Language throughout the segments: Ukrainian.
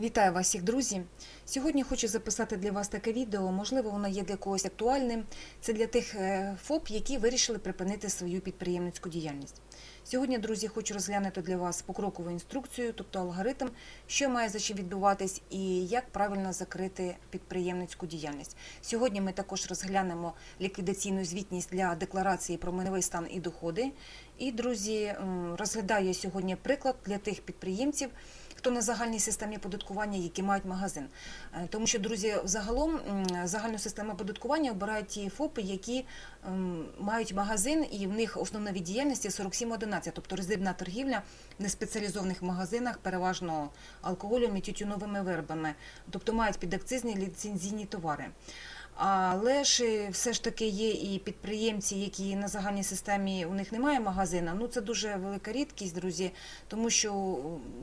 Вітаю вас всіх, друзі! Сьогодні хочу записати для вас таке відео. Можливо, воно є для когось актуальним. Це для тих е, ФОП, які вирішили припинити свою підприємницьку діяльність. Сьогодні, друзі, хочу розглянути для вас покрокову інструкцію, тобто алгоритм, що має за чим відбуватись і як правильно закрити підприємницьку діяльність. Сьогодні ми також розглянемо ліквідаційну звітність для декларації про майновий стан і доходи. І, друзі, розглядаю сьогодні приклад для тих підприємців, хто на загальній системі оподаткування, які мають магазин. Е, Тому що, друзі, загалом загальну систему оподаткування обирають ті ФОПи, які ем, мають магазин, і в них основна від діяльності 4711, тобто роздрібна торгівля в неспеціалізованих магазинах, переважно алкоголем і тютюновими виробами, тобто мають підакцизні ліцензійні товари. Але ж е, все ж таки є і підприємці, які на загальній системі у них немає магазина. Ну це дуже велика рідкість, друзі, тому що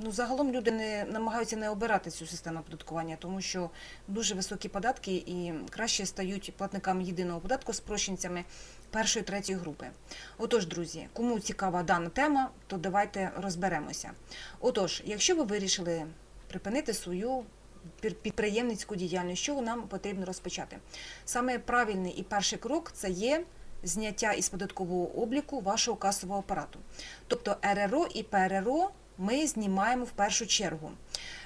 ну загалом люди не намагаються не обирати цю систему оподаткування, тому що дуже високі податки і краще стають платниками єдиного податку спрощенцями першої третьої групи. Отож, друзі, кому цікава дана тема, то давайте розберемося. Отож, якщо ви вирішили припинити свою підприємницьку діяльність, що нам потрібно розпочати? Саме правильний і перший крок це є зняття із податкового обліку вашого касового апарату. Тобто РРО і ПРРО ми знімаємо в першу чергу.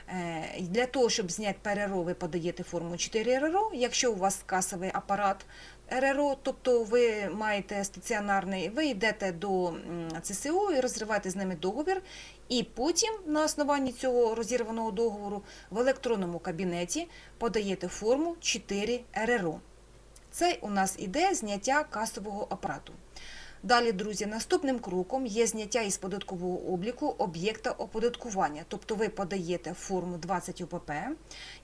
Е, Для того, щоб зняти ПРРО, ви подаєте форму 4 РРО. Якщо у вас касовий апарат РРО, тобто ви маєте стаціонарний, ви йдете до м, ЦСО і розриваєте з ними договір, і потім на основанні цього розірваного договору в електронному кабінеті подаєте форму 4 РРО. Це у нас іде зняття касового апарату. Далі, друзі, наступним кроком є зняття із податкового обліку об'єкта оподаткування. Тобто ви подаєте форму 20 ОПП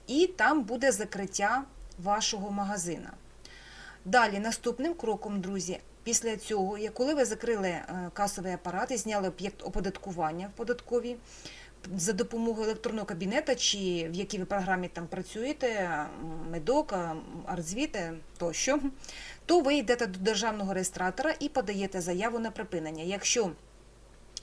і там буде закриття вашого магазина. Далі, наступним кроком, друзі, після цього, коли ви закрили е, касовий апарат і зняли об'єкт оподаткування в податковій, за допомогою електронного кабінета, чи в якій ви програмі там працюєте, медок, артзвіти тощо, то ви йдете до державного реєстратора і подаєте заяву на припинення. Якщо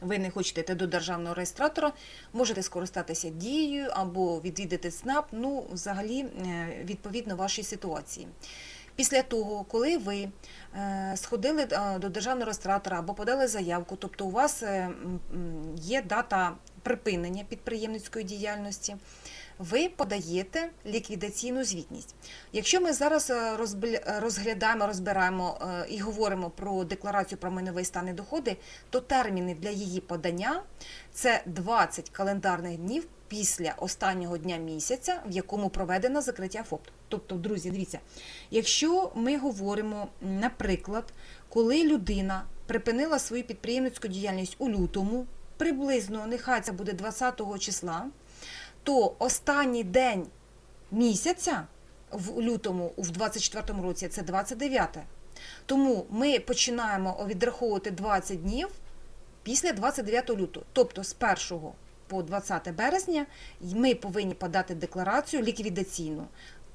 ви не хочете йти до державного реєстратора, можете скористатися дією або відвідати ЦНАП, ну, взагалі, е, відповідно вашій ситуації. Після того, коли ви е, сходили е, до державного реєстратора або подали заявку, тобто у вас е, є дата припинення підприємницької діяльності, ви подаєте ліквідаційну звітність. Якщо ми зараз розглядаємо, розбираємо і говоримо про декларацію про майновий стан і доходи, то терміни для її подання це 20 календарних днів після останнього дня місяця, в якому проведено закриття ФОП. Тобто, друзі, дивіться, якщо ми говоримо, наприклад, коли людина припинила свою підприємницьку діяльність у лютому, приблизно нехай це буде 20 числа, то останній день місяця в лютому, в 24 році, це 29. Тому ми починаємо відраховувати 20 днів після 29 лютого, тобто з 1 по 20 березня ми повинні подати декларацію ліквідаційну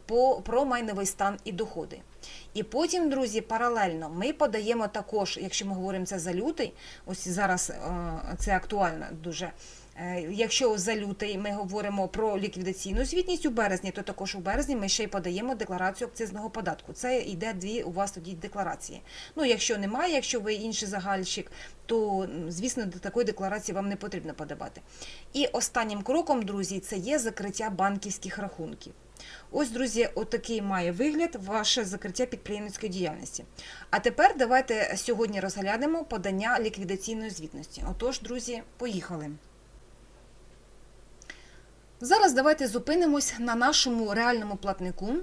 по, про майновий стан і доходи. І потім, друзі, паралельно ми подаємо також, якщо ми говоримо це за лютий, ось зараз е, це актуально дуже. Е, Якщо за лютий ми говоримо про ліквідаційну звітність у березні, то також у березні ми ще й подаємо декларацію акцизного податку. Це йде дві у вас тоді декларації. Ну, якщо немає, якщо ви інший загальщик, то звісно до такої декларації вам не потрібно подавати. І останнім кроком, друзі, це є закриття банківських рахунків. Ось, друзі, отакий має вигляд ваше закриття підприємницької діяльності. А тепер давайте сьогодні розглянемо подання ліквідаційної звітності. Отож, друзі, поїхали. Зараз давайте зупинимось на нашому реальному платнику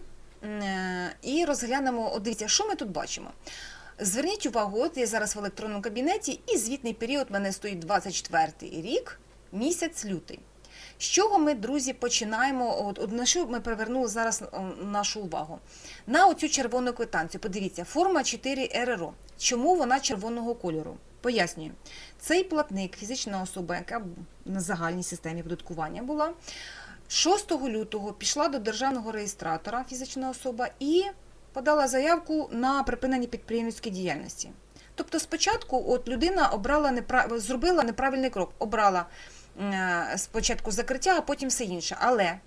е, і розглянемо, дивіться, що ми тут бачимо. Зверніть увагу, от я зараз в електронному кабінеті, і звітний період в мене стоїть 24 рік, місяць лютий. З чого ми, друзі, починаємо? От, от на що ми привернули зараз нашу увагу? На оцю червону квитанцію. Подивіться, форма 4 РРО. Чому вона червоного кольору? Пояснюю. Цей платник, фізична особа, яка на загальній системі податкування була, 6 лютого пішла до державного реєстратора фізична особа і подала заявку на припинення підприємницької діяльності. Тобто, спочатку, от людина обрала неправ... зробила неправильний крок, обрала е, спочатку закриття, а потім все інше. Але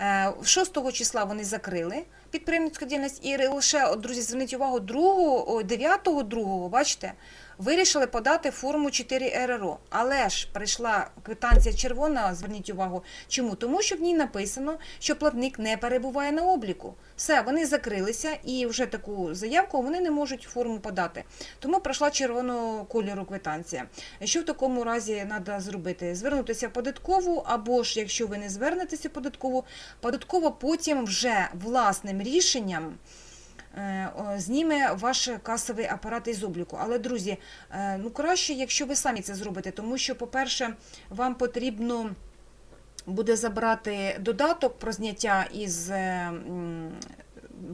е, 6 числа вони закрили підприємницьку діяльність і лише, друзі, зверніть увагу, 2, 9 2 бачите, вирішили подати форму 4 РРО. Але ж прийшла квитанція червона, зверніть увагу. Чому? Тому що в ній написано, що платник не перебуває на обліку. Все, вони закрилися і вже таку заявку вони не можуть форму подати. Тому пройшла червоного кольору квитанція. Що в такому разі треба зробити? Звернутися в податкову, або ж якщо ви не звернетеся в податкову, податкова потім вже власним рішенням. Е, Зніме ваш касовий апарат із обліку. Але, друзі, е, ну краще, якщо ви самі це зробите, тому що, по-перше, вам потрібно буде забрати додаток про зняття із е, м,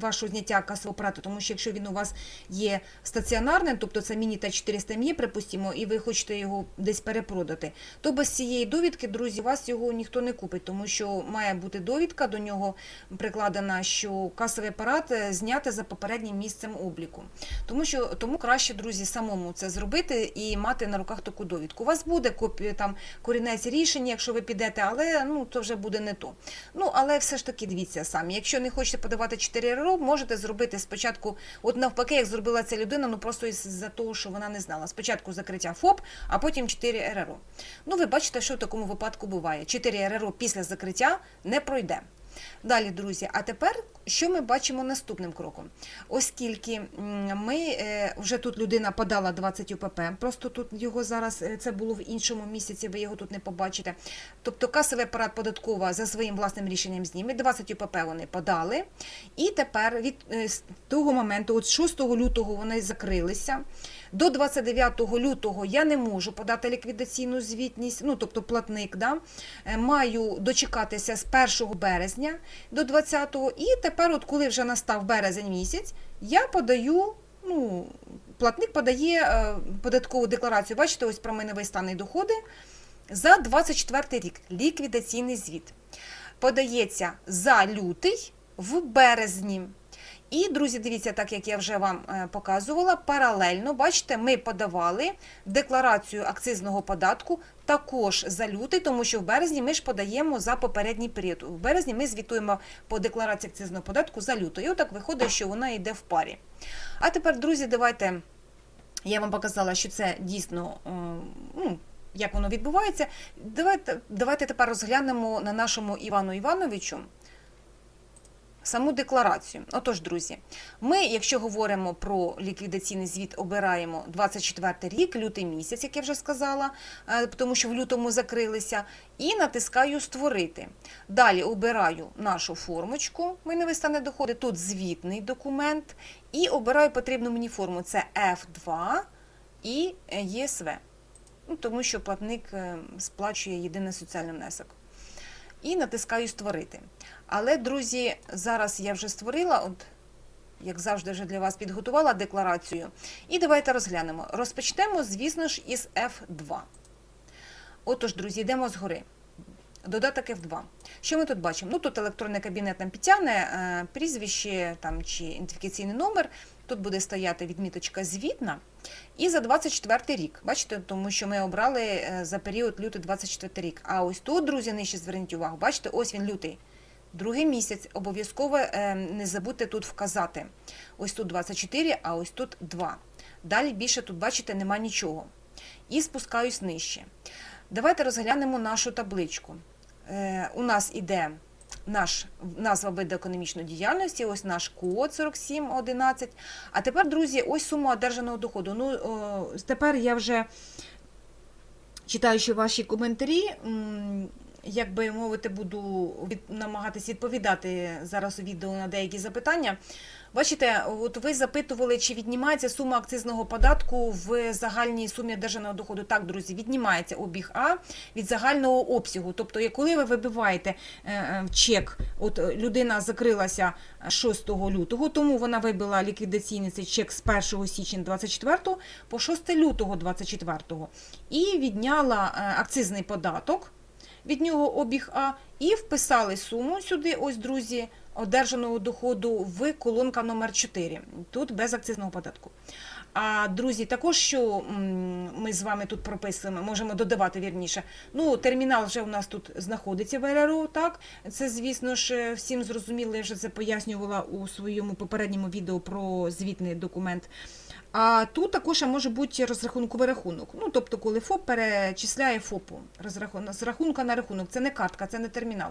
вашого зняття касового апарату, тому що якщо він у вас є стаціонарним, тобто це міні та 400 мі, припустимо, і ви хочете його десь перепродати, то без цієї довідки, друзі, у вас його ніхто не купить, тому що має бути довідка до нього прикладена, що касовий апарат е, зняти за попереднім місцем обліку. Тому що тому краще, друзі, самому це зробити і мати на руках таку довідку. У вас буде копія там корінець рішення, якщо ви підете, але ну то вже буде не то. Ну але все ж таки дивіться самі. Якщо не хочете подавати 4 РРО, можете зробити спочатку, от навпаки, як зробила ця людина, ну просто із-за того, що вона не знала. Спочатку закриття ФОП, а потім 4 РРО. Ну, ви бачите, що в такому випадку буває. 4 РРО після закриття не пройде. Далі, друзі, а тепер що ми бачимо наступним кроком? Оскільки ми е, вже тут людина подала 20 УПП, просто тут його зараз е, це було в іншому місяці, ви його тут не побачите. Тобто касовий апарат податкова за своїм власним рішенням зніме, 20 УПП вони подали. І тепер від е, того моменту, от 6 лютого вони закрилися. До 29 лютого я не можу подати ліквідаційну звітність, ну тобто платник, да? Е, маю дочекатися з 1 березня до 20-го. І тепер, от коли вже настав березень місяць, я подаю. Ну, платник подає е, податкову декларацію. Бачите, ось про мене стан і доходи за 24 рік. Ліквідаційний звіт подається за лютий в березні. І, друзі, дивіться, так як я вже вам е, показувала, паралельно, бачите, ми подавали декларацію акцизного податку також за лютий, тому що в березні ми ж подаємо за попередній період. В березні ми звітуємо по декларації акцизного податку за лютий. І отак виходить, що вона йде в парі. А тепер, друзі, давайте. Я вам показала, що це дійсно е, ну, як воно відбувається. Давайте, давайте тепер розглянемо на нашому Івану Івановичу саму декларацію. Отож, друзі, ми, якщо говоримо про ліквідаційний звіт, обираємо 24 рік, лютий місяць, як я вже сказала, е, тому що в лютому закрилися, і натискаю Створити. Далі обираю нашу формочку, мене стане доходи, тут звітний документ, і обираю потрібну мені форму. Це F2 і ЄСВ. Ну, тому що платник е, сплачує єдиний соціальний внесок. І натискаю Створити. Але, друзі, зараз я вже створила, от, як завжди, вже для вас підготувала декларацію. І давайте розглянемо. Розпочнемо, звісно ж, із F2. Отож, друзі, йдемо згори. Додаток F2. Що ми тут бачимо? Ну, тут електронний кабінет нам підтягне, е, прізвище там, чи ідентифікаційний номер. Тут буде стояти відміточка звітна. І за 24 рік. Бачите, тому що ми обрали е, за період лютий 24 рік. А ось тут, друзі, нижче зверніть увагу, бачите, ось він лютий. Другий місяць обов'язково е, не забудьте тут вказати. Ось тут 24, а ось тут 2. Далі більше тут, бачите, нема нічого. І спускаюсь нижче. Давайте розглянемо нашу табличку. Е, У нас іде наш назва виду економічної діяльності, ось наш код 4711. А тепер, друзі, ось сума одержаного доходу. Ну, о, тепер я вже читаючи ваші коментарі, як би мовити, буду намагатись відповідати зараз у відео на деякі запитання. Бачите, от ви запитували, чи віднімається сума акцизного податку в загальній сумі одержаного доходу. Так, друзі, віднімається обіг А від загального обсягу. Тобто, коли ви вибиваєте е, е, чек, от людина закрилася 6 лютого, тому вона вибила ліквідаційний цей чек з 1 січня 24 по 6 лютого 24 і відняла е, акцизний податок від нього обіг А, і вписали суму сюди, ось, друзі, одержаного доходу в колонка номер 4 Тут без акцизного податку. А друзі, також що ми з вами тут прописуємо, можемо додавати вірніше. Ну, термінал вже у нас тут знаходиться в РРО, так? Це, звісно ж, е, всім зрозуміло, я вже це пояснювала у своєму попередньому відео про звітний документ. А тут також може бути розрахунковий рахунок. Ну, тобто, коли ФОП перечисляє ФОПу розрахунок, з рахунка на рахунок. Це не картка, це не термінал,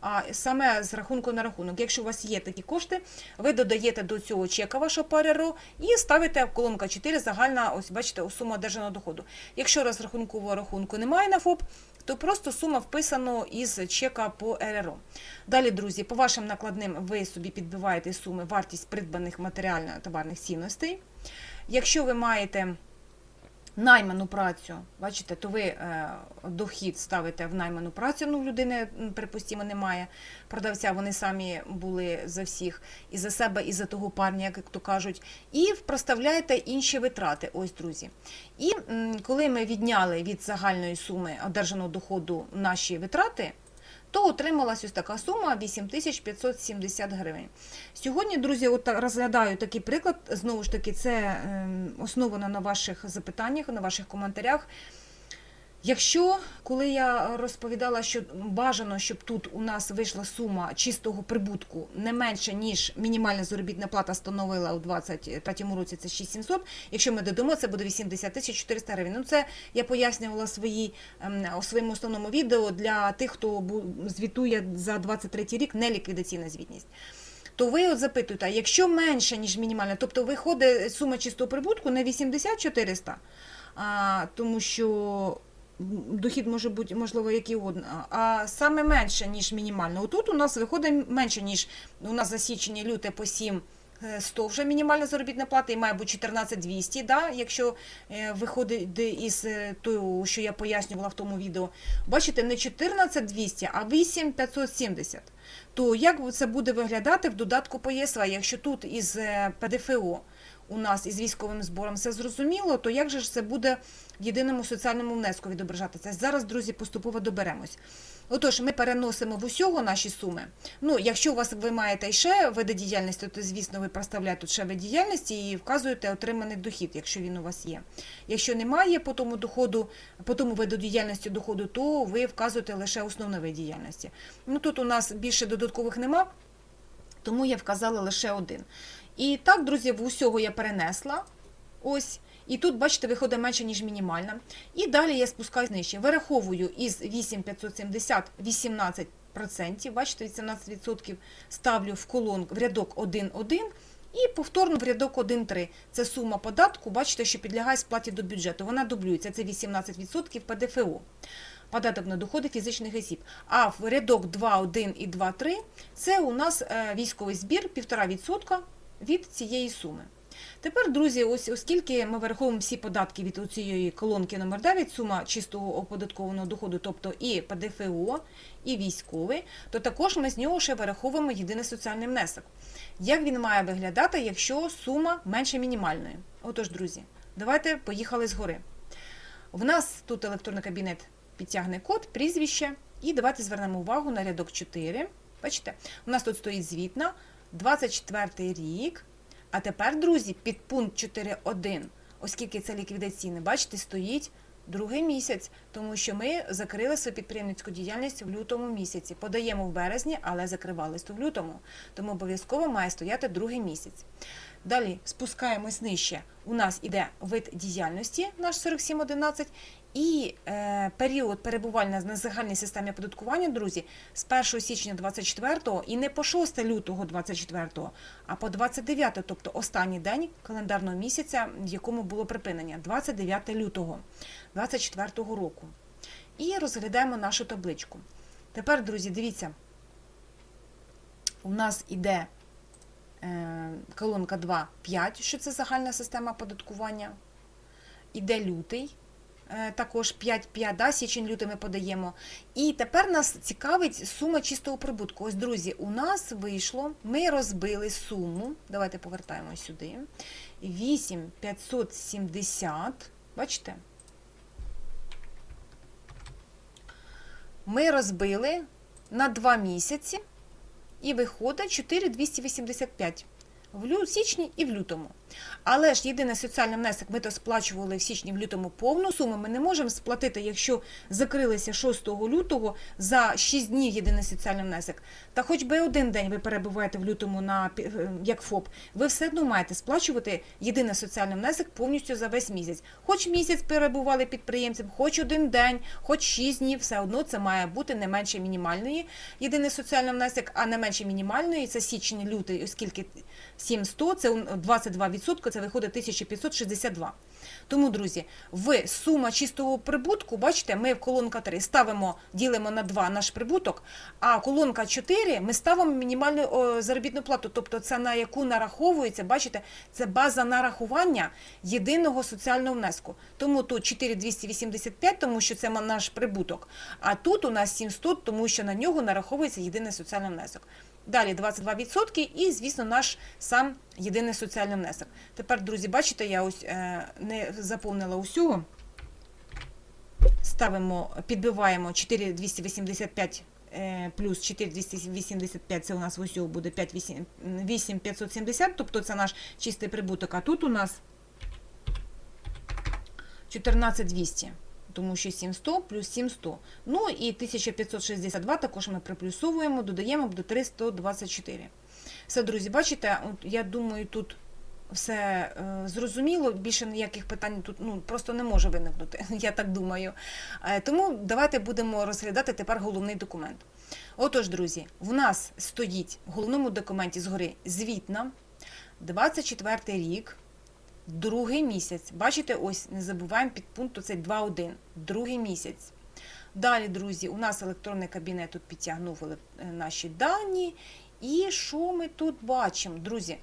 а саме з рахунку на рахунок. Якщо у вас є такі кошти, ви додаєте до цього чека вашого ПРРО і ставите в колонка 4 загальна, ось бачите, сума одержаного доходу. Якщо розрахункового рахунку немає на ФОП, то просто сума вписано із чека по РРО. Далі, друзі, по вашим накладним ви собі підбиваєте суми вартість придбаних матеріально-товарних цінностей. Якщо ви маєте найману працю, бачите, то ви е, дохід ставите в найману працю. Ну, людини, припустимо, немає продавця, вони самі були за всіх, і за себе, і за того парня, як то кажуть, і проставляєте інші витрати. Ось, друзі. І коли ми відняли від загальної суми одержаного доходу наші витрати, то отрималась ось така сума 8570 гривень. Сьогодні, друзі, от розглядаю такий приклад. Знову ж таки, це ем, основано на ваших запитаннях, на ваших коментарях. Якщо, коли я розповідала, що бажано, щоб тут у нас вийшла сума чистого прибутку не менше, ніж мінімальна заробітна плата становила у 2023 році, це 6700, якщо ми додамо, це буде 80 тисяч 400 гривень. Ну, це я пояснювала свої, ем, у своєму основному відео для тих, хто звітує за 23 рік неліквідаційна звітність. То ви от запитуєте, якщо менше, ніж мінімальна, тобто виходить сума чистого прибутку не 80 400, а, тому що дохід може бути, можливо, який угодно, а саме менше, ніж мінімально. Отут у нас виходить менше, ніж у нас за січень люте по 7 е, 100 вже мінімальна заробітна плата і має бути 14 200, да, якщо е, виходить із е, того, що я пояснювала в тому відео. Бачите, не 14 200, а 8 570. То як це буде виглядати в додатку по ЄСВ? Якщо тут із е, ПДФО у нас із військовим збором все зрозуміло, то як же ж це буде в єдиному соціальному внеску відображатися? Зараз, друзі, поступово доберемось. Отож, ми переносимо в усього наші суми. Ну, якщо у вас ви маєте ще види діяльності, то звісно ви проставляєте ще вид діяльності і вказуєте отриманий дохід, якщо він у вас є. Якщо немає по тому доходу, по тому виду діяльності доходу, то ви вказуєте лише основний вид діяльності. Ну тут у нас більше додаткових нема, тому я вказала лише один. І так, друзі, усього я перенесла. Ось. І тут, бачите, виходить менше, ніж мінімальна. І далі я спускаюсь нижче. Вираховую із 8570 18%, бачите, 18% ставлю в колон в рядок 1.1 і повторно в рядок 1.3. Це сума податку, бачите, що підлягає сплаті до бюджету. Вона дублюється. Це 18% ПДФО. Податок на доходи фізичних осіб. А в рядок 2.1 і 2.3 це у нас е, військовий збір 1,5% від цієї суми. Тепер, друзі, ось оскільки ми вираховуємо всі податки від цієї колонки номер 9, сума чистого оподаткованого доходу, тобто і ПДФО, і військовий, то також ми з нього ще вираховуємо єдиний соціальний внесок. Як він має виглядати, якщо сума менше мінімальної? Отож, друзі, давайте поїхали згори. В нас тут електронний кабінет підтягне код, прізвище, і давайте звернемо увагу на рядок 4. Бачите, у нас тут стоїть звітна, 24 рік. А тепер, друзі, під пункт 4.1, оскільки це ліквідаційне, бачите, стоїть другий місяць, тому що ми закрили свою підприємницьку діяльність в лютому місяці. Подаємо в березні, але закривались в лютому. Тому обов'язково має стояти другий місяць. Далі спускаємось нижче. У нас іде вид діяльності, наш 4711, і е, період перебування на загальній системі оподаткування, друзі, з 1 січня 24 і не по 6 лютого 24, а по 29, тобто останній день календарного місяця, в якому було припинення, 29 лютого 24 року. І розглядаємо нашу табличку. Тепер, друзі, дивіться, у нас іде колонка 2.5, що це загальна система оподаткування. Іде лютий, е, також 5-5, да, січень лютий ми подаємо. І тепер нас цікавить сума чистого прибутку. Ось, друзі, у нас вийшло, ми розбили суму, давайте повертаємо сюди. 8570, бачите? Ми розбили на 2 місяці і виходить 4285 в січні і в лютому. Але ж єдиний соціальний внесок ми то сплачували в січні в лютому повну суму. Ми не можемо сплатити, якщо закрилися 6 лютого за 6 днів єдиний соціальний внесок. Та хоч би один день ви перебуваєте в лютому на е, як ФОП, ви все одно маєте сплачувати єдиний соціальний внесок повністю за весь місяць. Хоч місяць перебували підприємцем, хоч один день, хоч 6 днів, все одно це має бути не менше мінімальної єдиний соціальний внесок, а не менше мінімальної це січень-лютий, оскільки 700 – це 22% 1,5% це виходить 1562. Тому, друзі, в сума чистого прибутку, бачите, ми в колонка 3 ставимо, ділимо на 2 наш прибуток, а колонка 4 ми ставимо мінімальну заробітну плату, тобто це на яку нараховується, бачите, це база нарахування єдиного соціального внеску. Тому тут 4,285, тому що це наш прибуток, а тут у нас 700, тому що на нього нараховується єдиний соціальний внесок. Далі 22% і, звісно, наш сам єдиний соціальний внесок. Тепер, друзі, бачите, я ось е, не заповнила усього. Ставимо, підбиваємо 4285 е, плюс 4285, це у нас усього буде 8570, тобто це наш чистий прибуток. А тут у нас 14200 тому що 700 плюс 700. Ну і 1562 також ми приплюсовуємо, додаємо до 324. Все, друзі, бачите, я думаю, тут все е, зрозуміло, більше ніяких питань тут ну, просто не може виникнути, я так думаю. Е, тому давайте будемо розглядати тепер головний документ. Отож, друзі, в нас стоїть в головному документі згори звітна, 24 рік, другий місяць. Бачите, ось не забуваємо під пункт оцей 2.1, другий місяць. Далі, друзі, у нас електронний кабінет тут підтягнув е, наші дані. І що ми тут бачимо, друзі?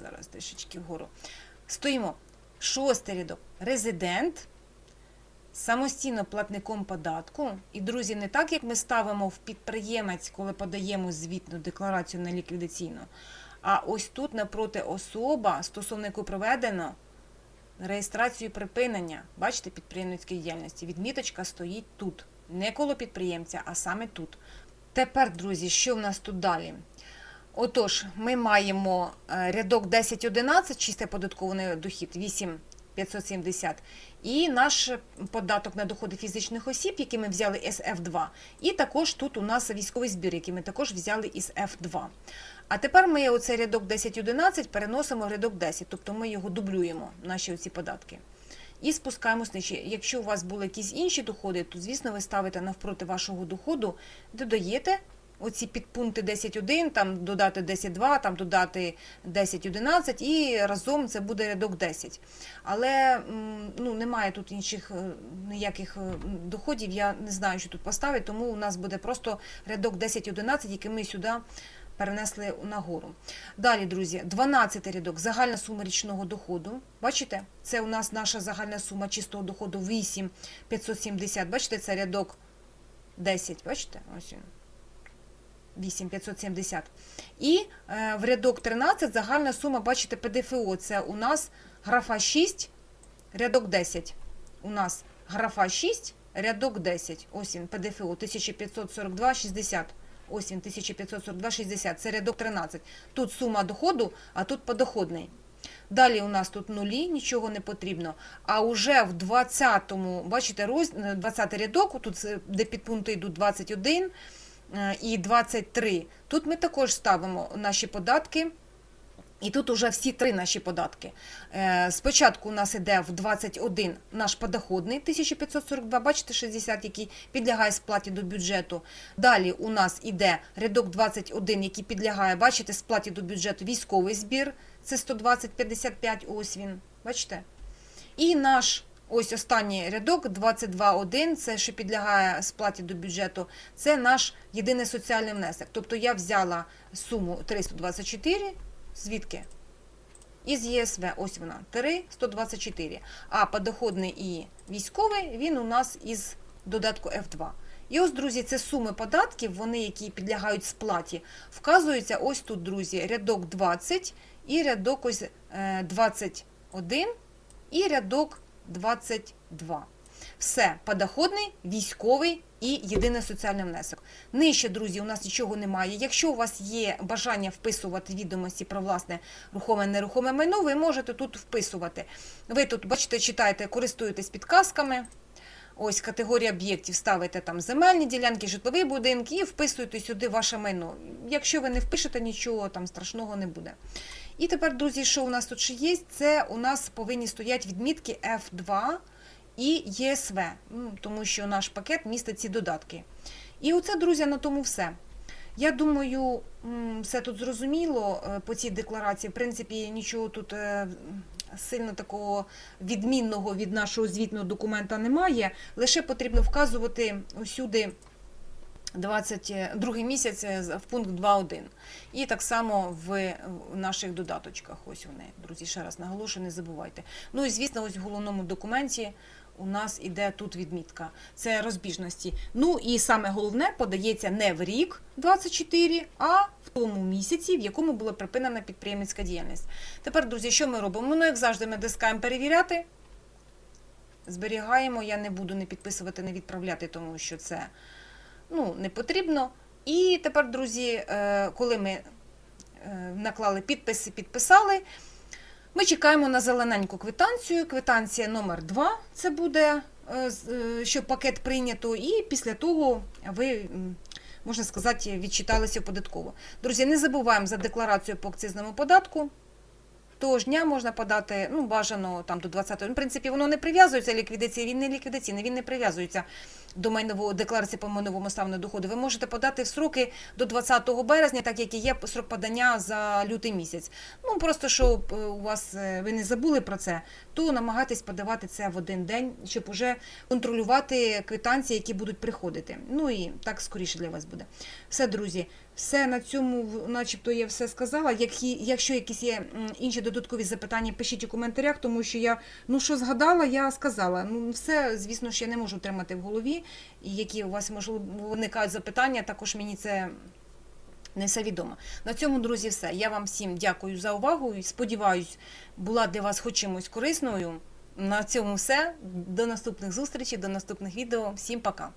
Зараз трішечки вгору. Стоїмо. Шостий рядок. Резидент. Самостійно платником податку. І, друзі, не так, як ми ставимо в підприємець, коли подаємо звітну декларацію на ліквідаційну. А ось тут напроти особа, стосовно якої проведено реєстрацію припинення, бачите, підприємницької діяльності. Відміточка стоїть тут. Не коло підприємця, а саме тут. Тепер, друзі, що в нас тут далі? Отож, ми маємо е, рядок 10.11, чистий податковий дохід 8,570, і наш податок на доходи фізичних осіб, який ми взяли із F2. І також тут у нас військовий збір, який ми також взяли із F2. А тепер ми оцей рядок 10.11 переносимо в рядок 10, тобто ми його дублюємо, наші оці податки. І спускаємось нижче. Якщо у вас були якісь інші доходи, то, звісно, ви ставите навпроти вашого доходу, додаєте оці підпункти 10.1, там додати 10.2, там додати 10.11 і разом це буде рядок 10. Але ну, немає тут інших е, ніяких е, доходів, я не знаю, що тут поставити, тому у нас буде просто рядок 10.11, який ми сюди перенесли нагору. Далі, друзі, 12 рядок, загальна сума річного доходу. Бачите, це у нас наша загальна сума чистого доходу 8 570. Бачите, це рядок 10. Бачите? Ось він. 8570. І е, в рядок 13 загальна сума, бачите, ПДФО. Це у нас графа 6, рядок 10. У нас графа 6, рядок 10. Ось він, ПДФО 1542,60. Ось він, 1542,60. Це рядок 13. Тут сума доходу, а тут подоходний. Далі у нас тут нулі, нічого не потрібно. А уже в 20-му, бачите, роз, 20 рядок, тут е, де підпункти йдуть 21 е, і 23. Тут ми також ставимо наші податки. І тут уже всі три наші податки. Е, Спочатку у нас іде в 21 наш подоходний 1542, бачите, 60, який підлягає сплаті до бюджету. Далі у нас іде рядок 21, який підлягає, бачите, сплаті до бюджету військовий збір. Це 120,55, ось він, бачите? І наш ось останній рядок 22.1, це що підлягає сплаті до бюджету, це наш єдиний соціальний внесок. Тобто я взяла суму 324, звідки? Із ЄСВ, ось вона, 3,124. А подоходний і військовий, він у нас із додатку F2. І ось, друзі, це суми податків, вони, які підлягають сплаті, вказуються ось тут, друзі, рядок 20 і рядок ось е, 21 і рядок 22. Все, подоходний, військовий і єдиний соціальний внесок. Нижче, друзі, у нас нічого немає. Якщо у вас є бажання вписувати відомості про власне рухоме нерухоме майно, ви можете тут вписувати. Ви тут, бачите, читаєте, користуєтесь підказками. Ось категорія об'єктів ставите там земельні ділянки, житлові будинки і вписуєте сюди ваше майно. Якщо ви не впишете, нічого там страшного не буде. І тепер, друзі, що у нас тут ще є? Це у нас повинні стоять відмітки F2 і ЄСВ, ну, тому що наш пакет містить ці додатки. І оце, друзі, на тому все. Я думаю, все тут зрозуміло е, по цій декларації. В принципі, нічого тут е, сильно такого відмінного від нашого звітного документа немає. Лише потрібно вказувати усюди 22 місяць е, в пункт 2.1. І так само в наших додаточках. Ось вони, друзі, ще раз наголошую, не забувайте. Ну і звісно, ось в головному документі у нас іде тут відмітка. Це розбіжності. Ну і саме головне подається не в рік 24, а в тому місяці, в якому була припинена підприємницька діяльність. Тепер, друзі, що ми робимо? Ну, як завжди, ми дискаємо перевіряти. Зберігаємо, я не буду не підписувати, не відправляти, тому що це ну, не потрібно. І тепер, друзі, е, коли ми е, наклали підписи, підписали, ми чекаємо на зелененьку квитанцію. Квитанція номер 2 це буде, е, що пакет прийнято, і після того ви, можна сказати, відчиталися податково. Друзі, не забуваємо за декларацію по акцизному податку. Того ж дня можна подати, ну, бажано там до 20-го. Ну, В принципі, воно не прив'язується ліквідації, він не ліквідаційний, він не прив'язується до майнової декларації по майновому ставленню доходу. Ви можете подати в сроки до 20 березня, так як і є срок подання за лютий місяць. Ну просто щоб е, у вас е, ви не забули про це, то намагайтесь подавати це в один день, щоб уже контролювати квитанції, які будуть приходити. Ну і так скоріше для вас буде. Все, друзі, все на цьому, начебто, я все сказала. Якщо якісь є інші додаткові запитання, пишіть у коментарях, тому що я ну що згадала, я сказала. Ну все, звісно ж, я не можу тримати в голові. І які у вас можливо виникають запитання, також мені це. Не все відомо. На цьому, друзі, все. Я вам всім дякую за увагу і сподіваюсь, була для вас хоч чимось корисною. На цьому все. До наступних зустрічей, до наступних відео. Всім пока.